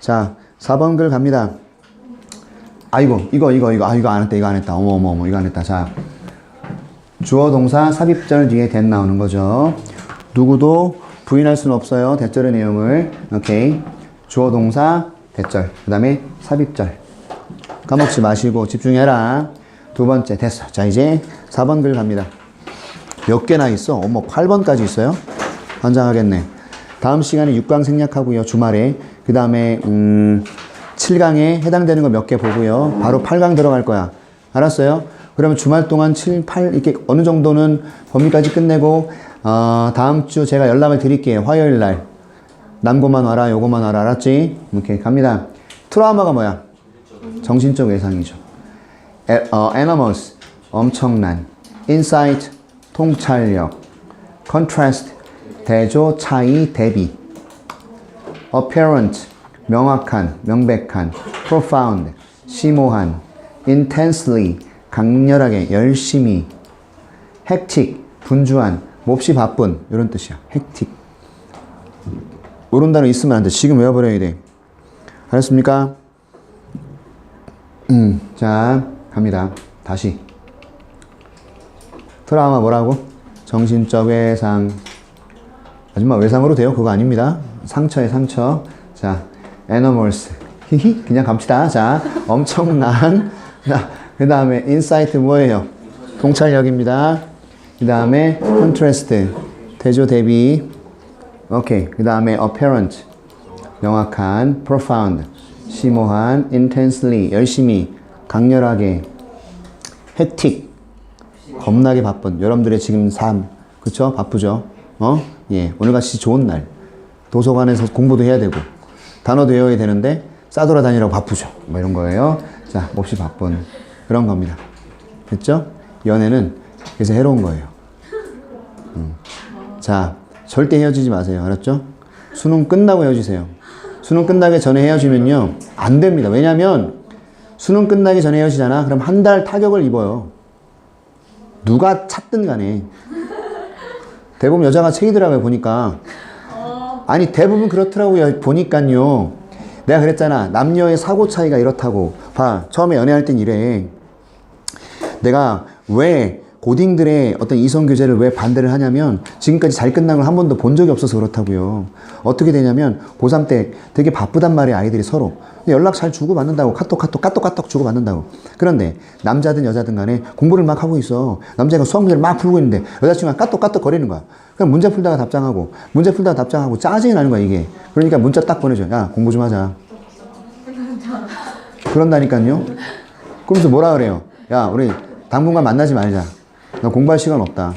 자, 4번 글 갑니다. 아이고, 이거, 이거, 이거, 아, 이거 안 했다, 이거 안 했다. 어머, 어머, 어머, 이거 안 했다. 자, 주어 동사 삽입절 뒤에 대 나오는 거죠. 누구도 부인할 수는 없어요. 대절의 내용을. 오케이. 주어 동사 대절. 그 다음에 삽입절. 까먹지 마시고 집중해라. 두 번째, 됐어. 자, 이제 4번 글 갑니다. 몇 개나 있어? 어머, 8번까지 있어요? 환장하겠네. 다음 시간에 6강 생략하고요. 주말에. 그 다음에, 음, 7강에 해당되는 거 몇 개 보고요. 바로 8강 들어갈 거야. 알았어요? 그러면 주말 동안 7, 8, 이렇게 어느 정도는 범위까지 끝내고, 어, 다음 주 제가 연락을 드릴게요. 화요일 날. 남고만 와라, 요거만 와라. 알았지? 이렇게 갑니다. 트라우마가 뭐야? 정신적 외상이죠. 에, 어, animals, 엄청난. insight, 통찰력. contrast, 대조, 차이, 대비. apparent, 명확한, 명백한. profound, 심오한. intensely, 강렬하게, 열심히. hectic, 분주한, 몹시 바쁜. 이런 뜻이야. hectic. 이런 단어 있으면 안 돼. 지금 외워버려야 돼. 알았습니까? 음, 자, 갑니다. 다시. 트라우마 뭐라고? 정신적 외상. 아줌마 외상으로 돼요? 그거 아닙니다. 상처에 상처. 자, animals. 히히, 그냥 갑시다. 자, 엄청난. 자, 그 다음에 insight 뭐예요? 통찰력입니다. 그 다음에 contrast. 대조 대비. 오케이. 그 다음에 apparent. 명확한, profound, 심오한, intensely, 열심히, 강렬하게, hectic, 겁나게 바쁜, 여러분들의 지금 삶, 그쵸? 바쁘죠? 어? 예, 오늘같이 좋은 날. 도서관에서 공부도 해야 되고, 단어도 외워야 되는데, 싸돌아 다니라고 바쁘죠? 뭐 이런 거예요. 자, 몹시 바쁜, 그런 겁니다. 됐죠? 연애는 그래서 해로운 거예요. 음. 자, 절대 헤어지지 마세요. 알았죠? 수능 끝나고 헤어지세요. 수능 끝나기 전에 헤어지면요. 안 됩니다. 왜냐면 수능 끝나기 전에 헤어지잖아. 그럼 한 달 타격을 입어요. 누가 찾든 간에. 대부분 여자가 책이더라고요. 보니까. 아니 대부분 그렇더라고요. 보니까요. 내가 그랬잖아. 남녀의 사고 차이가 이렇다고. 봐. 처음에 연애할 땐 이래. 내가 왜 고딩들의 어떤 이성 교제를 왜 반대를 하냐면 지금까지 잘 끝난 걸 한 번도 본 적이 없어서 그렇다고요. 어떻게 되냐면 고3 때 되게 바쁘단 말이에요. 아이들이 서로. 연락 잘 주고 받는다고 카톡 카톡 카톡 카톡 주고 받는다고. 그런데 남자든 여자든 간에 공부를 막 하고 있어. 남자가 수학 문제를 막 풀고 있는데 여자친구가 카톡 카톡 거리는 거야. 그럼 문제 풀다가 답장하고 문제 풀다가 답장하고 짜증이 나는 거야 이게. 그러니까 문자 딱 보내줘. 야 공부 좀 하자. 그런다니까요. 그러면서 뭐라 그래요? 야 우리 당분간 만나지 말자. 나 공부할 시간 없다.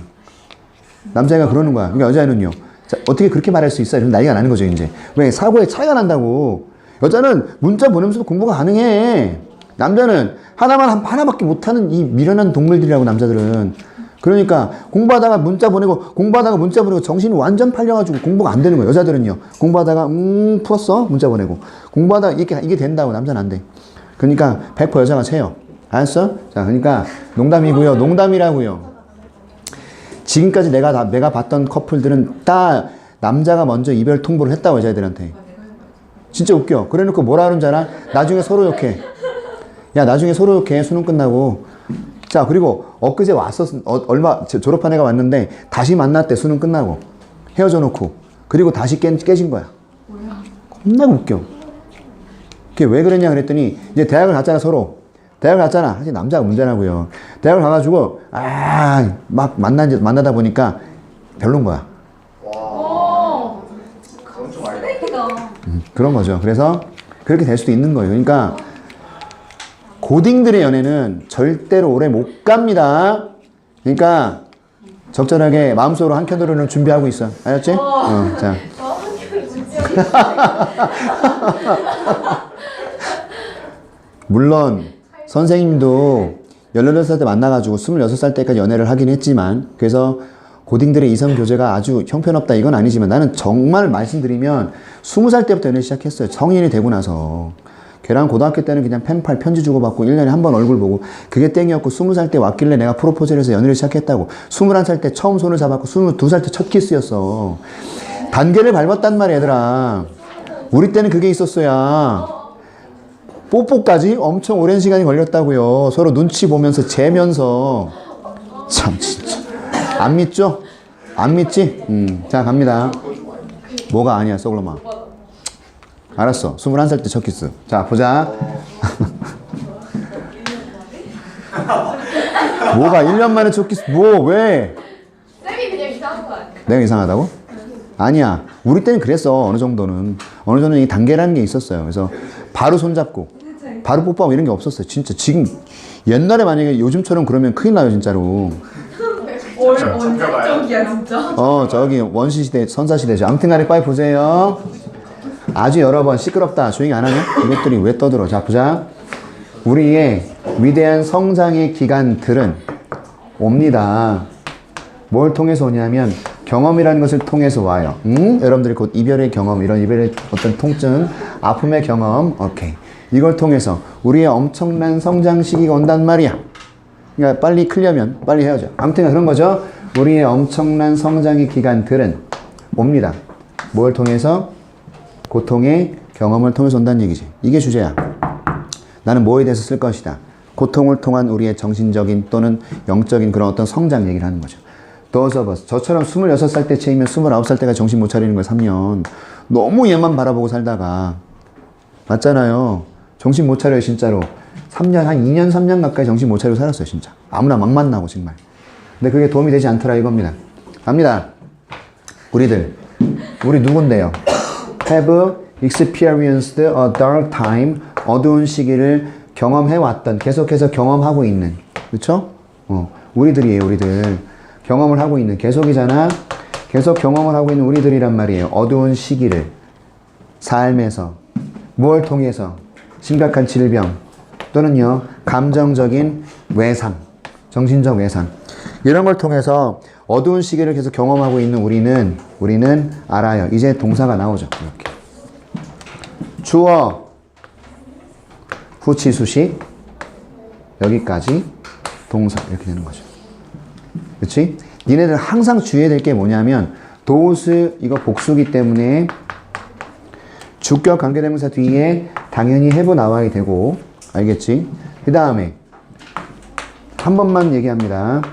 남자애가 그러는 거야. 그러니까 여자애는요. 자, 어떻게 그렇게 말할 수 있어? 이런 나이가 나는 거죠, 이제. 왜? 사고에 차이가 난다고. 여자는 문자 보내면서도 공부가 가능해. 남자는 하나만, 한- 하나밖에 못하는 이 미련한 동물들이라고, 남자들은. 그러니까 공부하다가 문자 보내고, 공부하다가 문자 보내고 정신이 완전 팔려가지고 공부가 안 되는 거예요. 여자들은요. 공부하다가, 음, 풀었어? 문자 보내고. 공부하다가 이게, 이게 된다고, 남자는 안 돼. 그러니까 100% 여자가 채요. 알았어? 자, 그러니까 농담이고요. 농담이라고요. 지금까지 내가 다, 내가 봤던 커플들은 다 남자가 먼저 이별 통보를 했다고 여자애들한테. 진짜 웃겨. 그래 놓고 뭐라 줄 알아? 나중에 서로 욕해. 야, 나중에 서로 욕해. 수능 끝나고. 자, 그리고 엊그제 왔었, 어, 얼마, 저- 졸업한 애가 왔는데 다시 만났대. 수능 끝나고. 헤어져 놓고. 그리고 다시 깨, 깨진 거야. 겁나 웃겨. 그게 왜 그랬냐 그랬더니 이제 대학을 갔잖아, 서로. 대학을 갔잖아. 사실 남자가 문제라고요. 대학을 가가지고 아 막 만나 만나다 보니까 별론 거야. 음, 그런 거죠. 그래서 그렇게 될 수도 있는 거예요. 그러니까 고딩들의 연애는 절대로 오래 못 갑니다. 그러니까 적절하게 마음속으로 한 켠으로는 준비하고 있어. 알았지? 어, 자. 물론 선생님도 18살 때 만나가지고 26살 때까지 연애를 하긴 했지만 그래서 고딩들의 이성 교제가 아주 형편없다 이건 아니지만 나는 정말 말씀드리면 20살 때부터 연애 시작했어요. 성인이 되고 나서. 걔랑 고등학교 때는 그냥 펜팔 편지 주고받고 1년에 한 번 얼굴 보고 그게 땡이었고 20살 때 왔길래 내가 프로포즈를 해서 연애를 시작했다고 21살 때 처음 손을 잡았고 22살 때 첫 키스였어 단계를 밟았단 말이야 얘들아 우리 때는 그게 있었어야. 뽀뽀까지 엄청 오랜 시간이 걸렸다고요. 서로 눈치 보면서 재면서. 참, 진짜. 안 믿죠? 안 믿지? 음, 자, 갑니다. 뭐가 아니야, 쏘글로마. 알았어. 21살 때 첫 키스. 자, 보자. 뭐가 1년 만에 첫 키스, 뭐, 왜? 쌤이 그냥 이상한 거 아니야? 내가 이상하다고? 아니야. 우리 때는 그랬어. 어느 정도는. 어느 정도는 이 단계라는 게 있었어요. 그래서 바로 손잡고, 바로 뽀뽀하고 이런 게 없었어요. 진짜 지금 옛날에 만약에 요즘처럼 그러면 큰일 나요, 진짜로. 얼 언제적이야 진짜? 어, 저기 원시 시대, 선사 시대죠. 아무튼 간에 빨리 보세요. 아주 여러 번 시끄럽다. 조용히 안 하냐? 이것들이 왜 떠들어? 자, 보자. 우리의 위대한 성장의 기간들은 옵니다. 뭘 통해서 오냐면 경험이라는 것을 통해서 와요. 응? 여러분들이 곧 이별의 경험, 이런 이별의 어떤 통증, 아픔의 경험, 오케이. 이걸 통해서 우리의 엄청난 성장 시기가 온단 말이야. 그러니까 빨리 클려면 빨리 헤어져. 아무튼 그런 거죠. 우리의 엄청난 성장의 기간들은 옵니다. 뭘 통해서? 고통의 경험을 통해서 온다는 얘기지. 이게 주제야. 나는 뭐에 대해서 쓸 것이다. 고통을 통한 우리의 정신적인 또는 영적인 그런 어떤 성장 얘기를 하는 거죠. Those. 저처럼 26살 때체이면 29살 때가 정신 못 차리는 거야, 3년. 너무 얘만 바라보고 살다가. 맞잖아요. 정신 못 차려요, 진짜로. 3년, 한 2년, 3년 가까이 정신 못 차리고 살았어요, 진짜. 아무나 막 만나고, 정말. 근데 그게 도움이 되지 않더라, 이겁니다. 갑니다. 우리들. 우리 누군데요? Have experienced a dark time. 어두운 시기를 경험해왔던, 계속해서 경험하고 있는. 그쵸? 어, 우리들이에요, 우리들. 경험을 하고 있는. 계속이잖아. 계속 경험을 하고 있는 우리들이란 말이에요. 어두운 시기를. 삶에서. 무엇을 통해서? 심각한 질병. 또는요, 감정적인 외상. 정신적 외상. 이런 걸 통해서 어두운 시기를 계속 경험하고 있는 우리는, 우리는 알아요. 이제 동사가 나오죠. 이렇게. 주어, 후치수식, 여기까지 동사. 이렇게 되는 거죠. 그치? 니네들 항상 주의해야 될 게 뭐냐면, 도스, 이거 복수기 때문에 주격 관계대명사 뒤에 당연히 have 나와야 되고, 알겠지? 그 다음에, 한 번만 얘기합니다.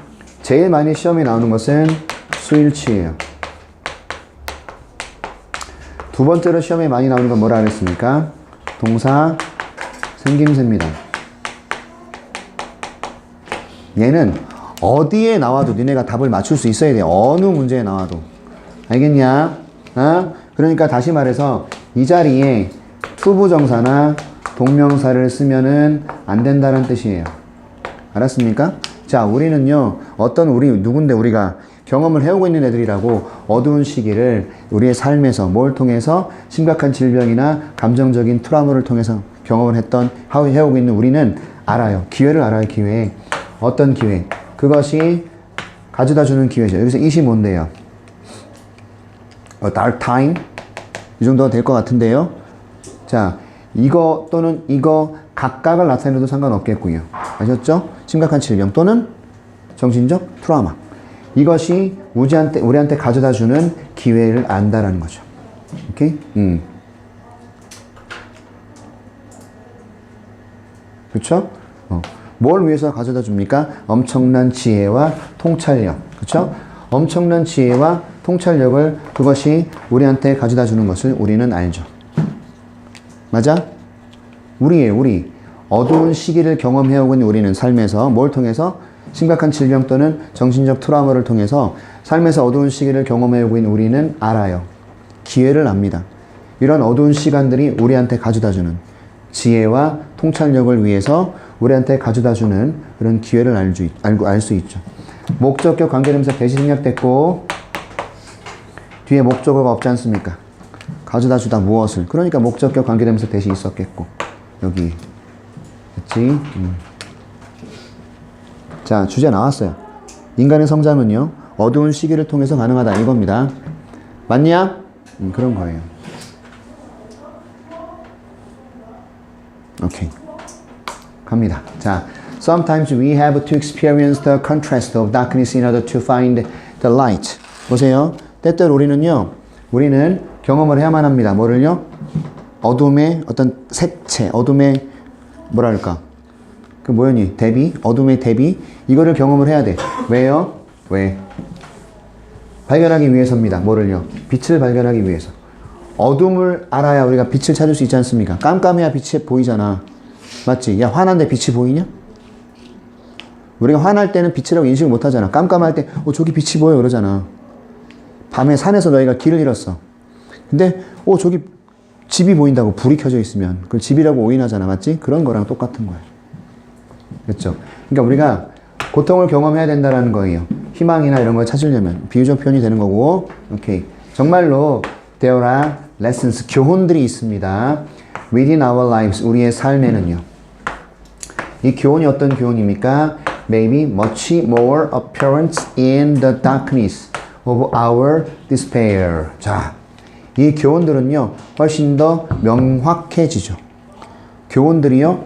제일 많이 시험에 나오는 것은 수일치예요. 두 번째로 시험에 많이 나오는 건 뭐라 그랬습니까? 동사 생김새입니다. 얘는 어디에 나와도 니네가 답을 맞출 수 있어야 돼. 어느 문제에 나와도. 알겠냐? 어? 그러니까 다시 말해서 이 자리에 투부정사나 동명사를 쓰면은 안 된다는 뜻이에요. 알았습니까? 자, 우리는요, 어떤 우리, 누군데 우리가 경험을 해오고 있는 애들이라고 어두운 시기를 우리의 삶에서 뭘 통해서 심각한 질병이나 감정적인 트라우마를 통해서 경험을 했던, 해오고 있는 우리는 알아요. 기회를 알아요, 기회. 어떤 기회? 그것이 가져다 주는 기회죠. 여기서 이시 뭔데요? A dark time? 이 정도가 될 것 같은데요. 자, 이거 또는 이거 각각을 나타내도 상관없겠고요. 아셨죠? 심각한 질병 또는 정신적 트라우마. 이것이 우리한테, 우리한테 가져다 주는 기회를 안다라는 거죠. 오케이? 음. 그쵸? 어. 뭘 위해서 가져다 줍니까? 엄청난 지혜와 통찰력. 그쵸? 엄청난 지혜와 통찰력을 그것이 우리한테 가져다 주는 것을 우리는 알죠. 맞아? 우리의 우리. 어두운 시기를 경험해오고 있는 우리는 삶에서 뭘 통해서 심각한 질병 또는 정신적 트라우마를 통해서 삶에서 어두운 시기를 경험해오고 있는 우리는 알아요. 기회를 압니다. 이런 어두운 시간들이 우리한테 가져다주는 지혜와 통찰력을 위해서 우리한테 가져다주는 그런 기회를 알 수, 알고 알 수 있죠. 목적격 관계대명사 대시 생략됐고 뒤에 목적어가 없지 않습니까? 가져다 주다 무엇을 그러니까 목적격 관계대명사 대시 있었겠고 여기 그치? 음. 자, 주제 나왔어요. 인간의 성장은요, 어두운 시기를 통해서 가능하다. 이겁니다. 맞냐? 음, 그런 거예요. 오케이. 갑니다. 자, sometimes we have to experience the contrast of darkness in order to find the light. 보세요. 때때로 우리는요, 우리는 경험을 해야만 합니다. 뭐를요? 어둠의 어떤 색채, 어둠의 뭐랄까 그 뭐였니? 대비, 어둠의 대비 이거를 경험을 해야 돼. 왜요? 왜? 발견하기 위해서입니다. 뭐를요? 빛을 발견하기 위해서. 어둠을 알아야 우리가 빛을 찾을 수 있지 않습니까? 깜깜해야 빛이 보이잖아. 맞지? 야 화난데 빛이 보이냐? 우리가 화날 때는 빛이라고 인식을 못 하잖아. 깜깜할 때, 어, 저기 빛이 보여. 그러잖아. 밤에 산에서 너희가 길을 잃었어. 근데, 어, 저기 집이 보인다고 불이 켜져 있으면 그걸 집이라고 오인하잖아. 맞지? 그런 거랑 똑같은 거야. 그렇죠? 그러니까 우리가 고통을 경험해야 된다라는 거예요. 희망이나 이런 걸 찾으려면 비유적 표현이 되는 거고, 오케이. 정말로 are lessons, 교훈들이 있습니다. within our lives, 우리의 삶에는요. 이 교훈이 어떤 교훈입니까? Maybe much more apparent in the darkness of our despair. 자, 이 교훈들은요, 훨씬 더 명확해지죠. 교훈들이요,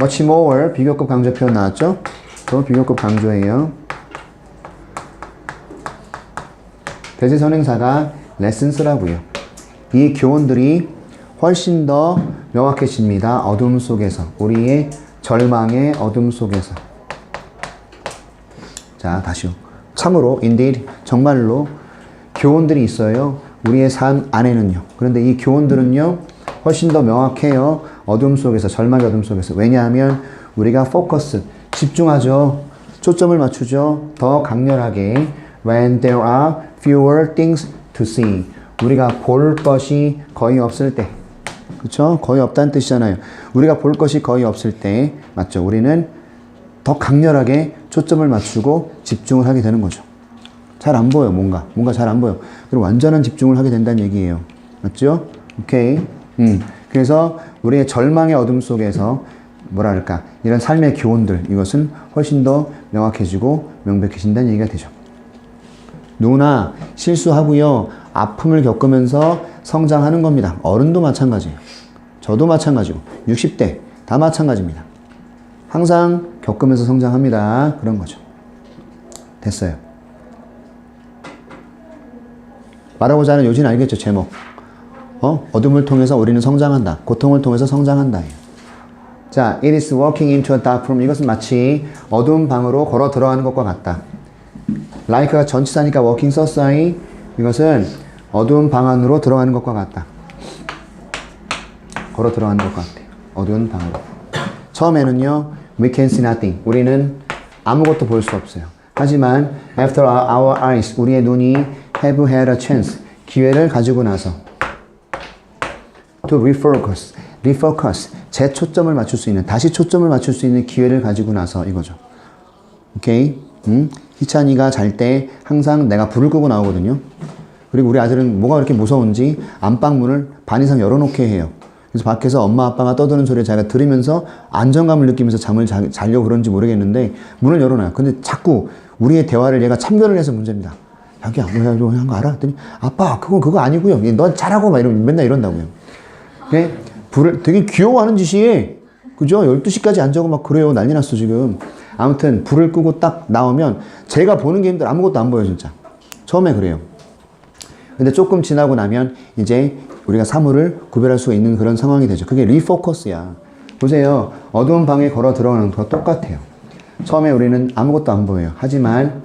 much more 비교급 강조 표현 나왔죠? 또 비교급 강조예요. 대제 선행사가 레슨스라고요. 이 교훈들이 훨씬 더 명확해집니다. 어둠 속에서 우리의 절망의 어둠 속에서. 자, 다시요. 참으로, indeed, 정말로 교훈들이 있어요. 우리의 삶 안에는요. 그런데 이 교훈들은요, 훨씬 더 명확해요. 어둠 속에서, 절망의 어둠 속에서. 왜냐하면 우리가 포커스, 집중하죠. 초점을 맞추죠. 더 강렬하게. When there are fewer things to see. 우리가 볼 것이 거의 없을 때. 그쵸? 거의 없다는 뜻이잖아요. 우리가 볼 것이 거의 없을 때, 맞죠? 우리는 더 강렬하게 초점을 맞추고 집중을 하게 되는 거죠. 잘 안 보여, 뭔가. 뭔가 잘 안 보여. 완전한 집중을 하게 된다는 얘기예요. 맞죠? 오케이. 음. 그래서 우리의 절망의 어둠 속에서 뭐랄까, 이런 삶의 교훈들, 이것은 훨씬 더 명확해지고 명백해진다는 얘기가 되죠. 누구나 실수하고요. 아픔을 겪으면서 성장하는 겁니다. 어른도 마찬가지예요. 저도 마찬가지고 60대 다 마찬가지입니다. 항상 겪으면서 성장합니다. 그런 거죠. 됐어요. 말하고자 하는 요지는 알겠죠? 제목. 어? 어둠을 통해서 우리는 성장한다. 고통을 통해서 성장한다. 자, it is walking into a dark room. 이것은 마치 어두운 방으로 걸어 들어가는 것과 같다. like가 전치사니까 walking 썼어요. 이것은 어두운 방 안으로 들어가는 것과 같다. 걸어 들어가는 것과 같아. 어두운 방으로. 처음에는요, we can see nothing. 우리는 아무것도 볼 수 없어요. 하지만 after our eyes, 우리의 눈이 have had a chance, 기회를 가지고 나서 to refocus, refocus, 재초점을 맞출 수 있는, 다시 초점을 맞출 수 있는 기회를 가지고 나서 이거죠. 오케이? 음? 희찬이가 잘 때 항상 내가 불을 끄고 나오거든요. 그리고 우리 아들은 뭐가 그렇게 무서운지 안방 문을 반 이상 열어놓게 해요. 그래서 밖에서 엄마 아빠가 떠드는 소리를 자기가 들으면서 안정감을 느끼면서 잠을 자, 자려고 그런지 모르겠는데 문을 열어놔요. 근데 자꾸 우리의 대화를 얘가 참견을 해서 문제입니다. 자기야, 뭐야, 이거 한거 알아? 했더니 아빠, 그건 그거 아니고요. 넌 잘하고 막 이러면 맨날 이런다고요. 네? 불을 되게 귀여워하는 짓이 그죠? 12시까지 안 자고 막 그래요. 난리 났어, 지금. 아무튼, 불을 끄고 딱 나오면 제가 보는 게 힘들어. 아무것도 안 보여, 진짜. 처음에 그래요. 근데 조금 지나고 나면 이제 우리가 사물을 구별할 수 있는 그런 상황이 되죠. 그게 리포커스야. 보세요. 어두운 방에 걸어 들어가는 것과 똑같아요. 처음에 우리는 아무것도 안 보여요. 하지만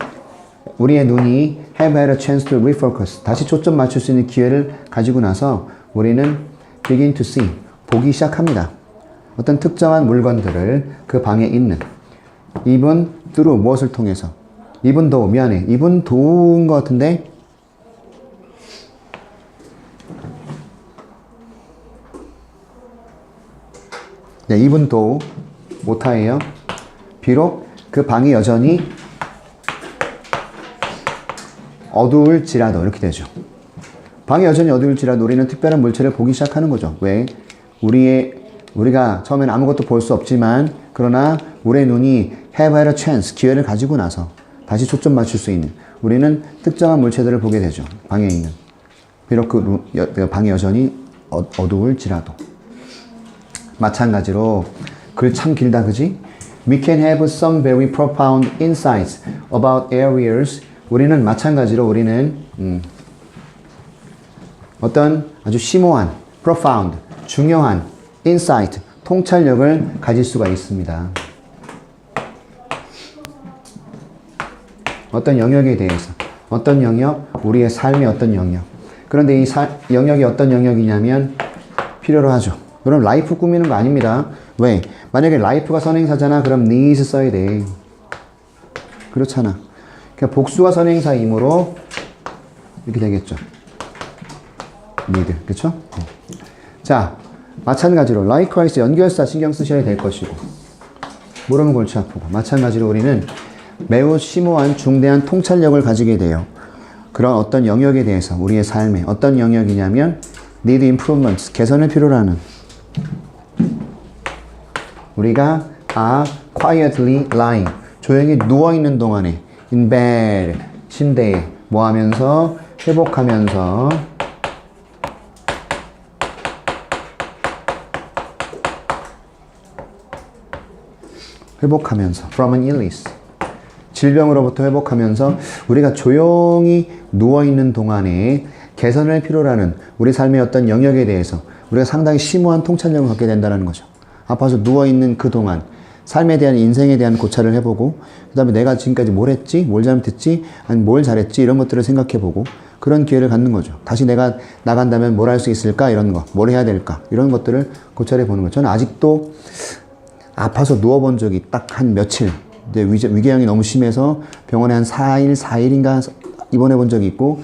우리의 눈이 have had a chance to refocus. 다시 초점 맞출 수 있는 기회를 가지고 나서 우리는 begin to see. 보기 시작합니다. 어떤 특정한 물건들을 그 방에 있는 even through 무엇을 통해서 even though 미안해. even though인 것 같은데 네, though 오타예요. 비록 그 방이 여전히 어두울지라도 이렇게 되죠. 방이 여전히 어두울지라도 우리는 특별한 물체를 보기 시작하는 거죠. 왜? 우리의 우리가 처음에는 아무것도 볼 수 없지만 그러나 우리의 눈이 have a chance 기회를 가지고 나서 다시 초점 맞출 수 있는 우리는 특정한 물체들을 보게 되죠. 방에 있는 비록 그 루- 여- 그 방이 여전히 어, 어두울지라도 마찬가지로 글 참 길다 그지? We can have some very profound insights about areas. 우리는 마찬가지로 우리는 음, 어떤 아주 심오한, profound, 중요한 인사이트, 통찰력을 가질 수가 있습니다. 어떤 영역에 대해서 어떤 영역? 우리의 삶의 어떤 영역. 그런데 이 사- 영역이 어떤 영역이냐면 필요로 하죠. 그럼 라이프 꾸미는 거 아닙니다. 왜? 만약에 라이프가 선행사잖아. 그럼 needs 써야 돼. 그렇잖아. 복수가 선행사이므로 이렇게 되겠죠. need. 그쵸? 어. 자, 마찬가지로 likewise 연결사 신경 쓰셔야 될 것이고 무릎은 골치 아프고 마찬가지로 우리는 매우 심오한 중대한 통찰력을 가지게 돼요. 그런 어떤 영역에 대해서 우리의 삶에 어떤 영역이냐면 need improvements 개선을 필요로 하는 우리가 are quietly lying 조용히 누워 있는 동안에 in bed 침대에 뭐 하면서 회복하면서 회복하면서 from an illness 질병으로부터 회복하면서 우리가 조용히 누워 있는 동안에 개선을 필요로 하는 우리 삶의 어떤 영역에 대해서 우리가 상당히 심오한 통찰력을 갖게 된다는 거죠. 아파서 누워 있는 그 동안 삶에 대한 인생에 대한 고찰을 해보고 그 다음에 내가 지금까지 뭘 했지, 뭘 잘못했지, 아니 뭘 잘했지 이런 것들을 생각해보고 그런 기회를 갖는 거죠. 다시 내가 나간다면 뭘 할 수 있을까 이런 거, 뭘 해야 될까 이런 것들을 고찰해 보는 거죠. 저는 아직도 아파서 누워본 적이 딱 한 며칠. 이제 위- 위궤양이 너무 심해서 병원에 한 4일, 4일인가 입원해 본 적이 있고,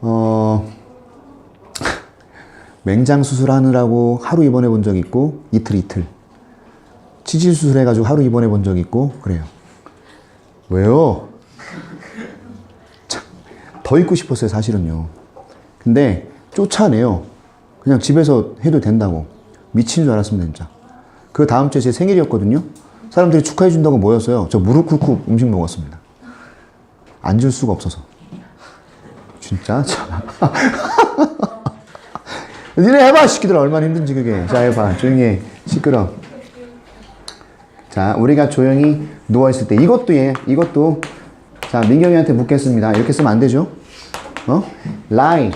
어, 맹장 수술하느라고 하루 입원해 본 적이 있고, 이틀, 이틀. 치질 수술해가지고 하루 입원해 본 적이 있고, 그래요. 왜요? 참, 더 있고 싶었어요, 사실은요. 근데 쫓아내요. 그냥 집에서 해도 된다고. 미친 줄 알았습니다, 진짜. 그 다음 주에 제 생일이었거든요. 사람들이 축하해 준다고 모였어요. 저 무릎 꿇고 음식 먹었습니다. 앉을 수가 없어서. 진짜 참. 니네 해봐 시키더라 얼마나 힘든지 그게. 자 해봐 조용히 해. 시끄러. 자 우리가 조용히 누워 있을 때 이것도 예 이것도 자 민경이한테 묻겠습니다. 이렇게 쓰면 안 되죠? 어? lie.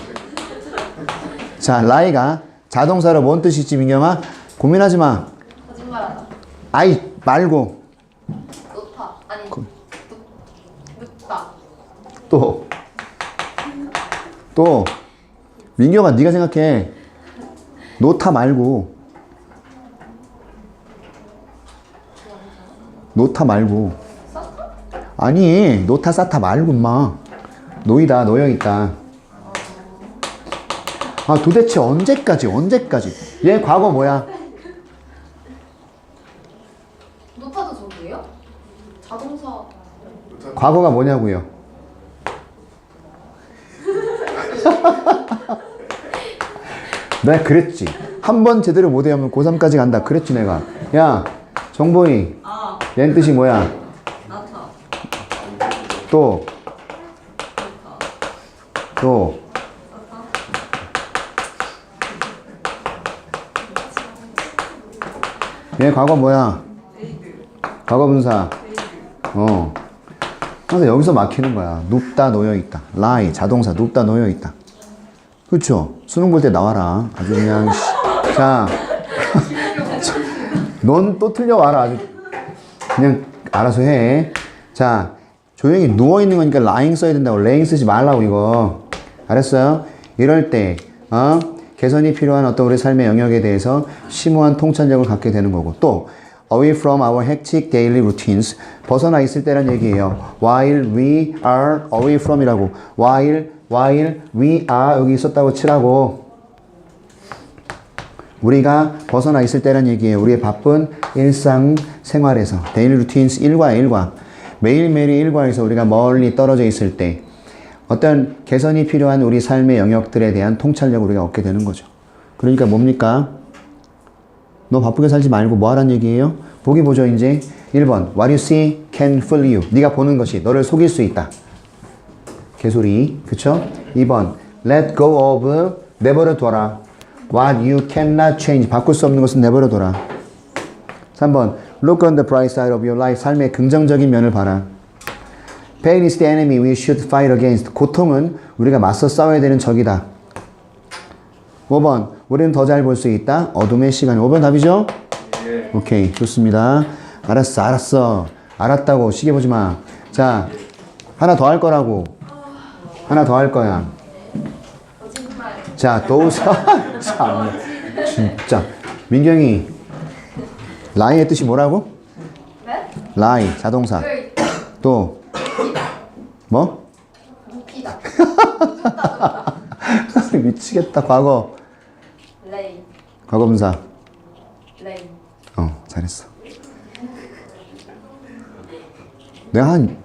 자 lie가 자동사로 뭔 뜻이지 민경아? 고민하지 마. 거짓말하다. 아이 말고 놓다. 아니. 눕, 눕다. 또 또 민경아 네가 생각해 노타 말고 노타 말고 아니 노타 사타 말고 마 노이다 노여있다 아 도대체 언제까지 언제까지 얘 과거 뭐야 놓다도 저기예요? 자동차. 과거가 뭐냐고요 내가 그랬지. 한 번 제대로 못 외우면 고3까지 간다. 그랬지, 내가. 야, 정보이. 아, 얘 뜻이 뭐야? 또. 또. 얘 과거 뭐야? 과거 분사. 어. 그래서 여기서 막히는 거야. 눕다 놓여있다. lie, 자동사, 눕다 놓여있다. 그쵸? 수능 볼 때 나와라. 아주 그냥, 씨. 자. 넌 또 틀려와라. 아주. 그냥 알아서 해. 자, 조용히 누워있는 거니까 lying 써야 된다고. laying 쓰지 말라고, 이거. 알았어요? 이럴 때, 어? 개선이 필요한 어떤 우리 삶의 영역에 대해서 심오한 통찰력을 갖게 되는 거고. 또, away from our hectic daily routines. 벗어나 있을 때란 얘기예요. while we are away from이라고. while, while we are 여기 있었다고 치라고. 우리가 벗어나 있을 때란 얘기예요. 우리의 바쁜 일상 생활에서 데일리 루틴스 일과 일과 매일매일의 일과에서 우리가 멀리 떨어져 있을 때 어떤 개선이 필요한 우리 삶의 영역들에 대한 통찰력을 우리가 얻게 되는 거죠. 그러니까 뭡니까? 너 바쁘게 살지 말고 뭐 하란 얘기예요? 보기 보죠, 이제. 1번. What you see can fool you. 네가 보는 것이 너를 속일 수 있다. 개소리. 그쵸? 2번. Let go of. 내버려 둬라. What you cannot change. 바꿀 수 없는 것은 내버려 둬라. 3번. Look on the bright side of your life. 삶의 긍정적인 면을 봐라. Pain is the enemy we should fight against. 고통은 우리가 맞서 싸워야 되는 적이다. 5번. 우리는 더 잘 볼 수 있다. 어둠의 시간. 5번 답이죠? 오케이. 좋습니다. 알았어, 알았어. 알았다고. 시계 보지 마. 자, 하나 더 할 거라고. 하나 더 할 거야. 자, 도사. 참, 진짜. 민경이. 라이의 뜻이 뭐라고? 네? 라이, 자동사. 그 또, 뭐? 눕히다. 미치겠다. 과거. 레이. 과거분사. 레이. 어, 잘했어. 내가 한,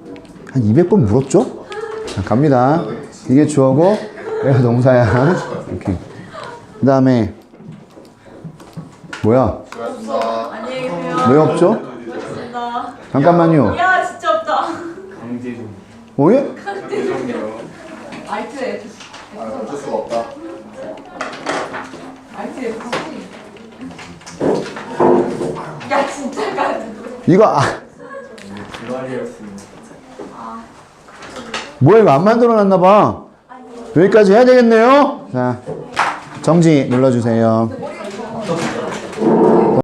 한 200번 물었죠? 자, 갑니다. 이게 주어고, 내가 동사야. 이렇게. 그 다음에, 뭐야? 안녕히 계세요. 왜 없죠? 고맙습니다. 잠깐만요. 야 진짜 없다. 강제중. 어, 예? 강제중이요. 알트 F. 아, 어쩔 수가 없다. 알트 F. 야 진짜 가. 이거, 아, 불알이었습니다. 뭐야, 이거 안 만들어 놨나봐. 여기까지 해야 되겠네요. 자, 정지 눌러주세요.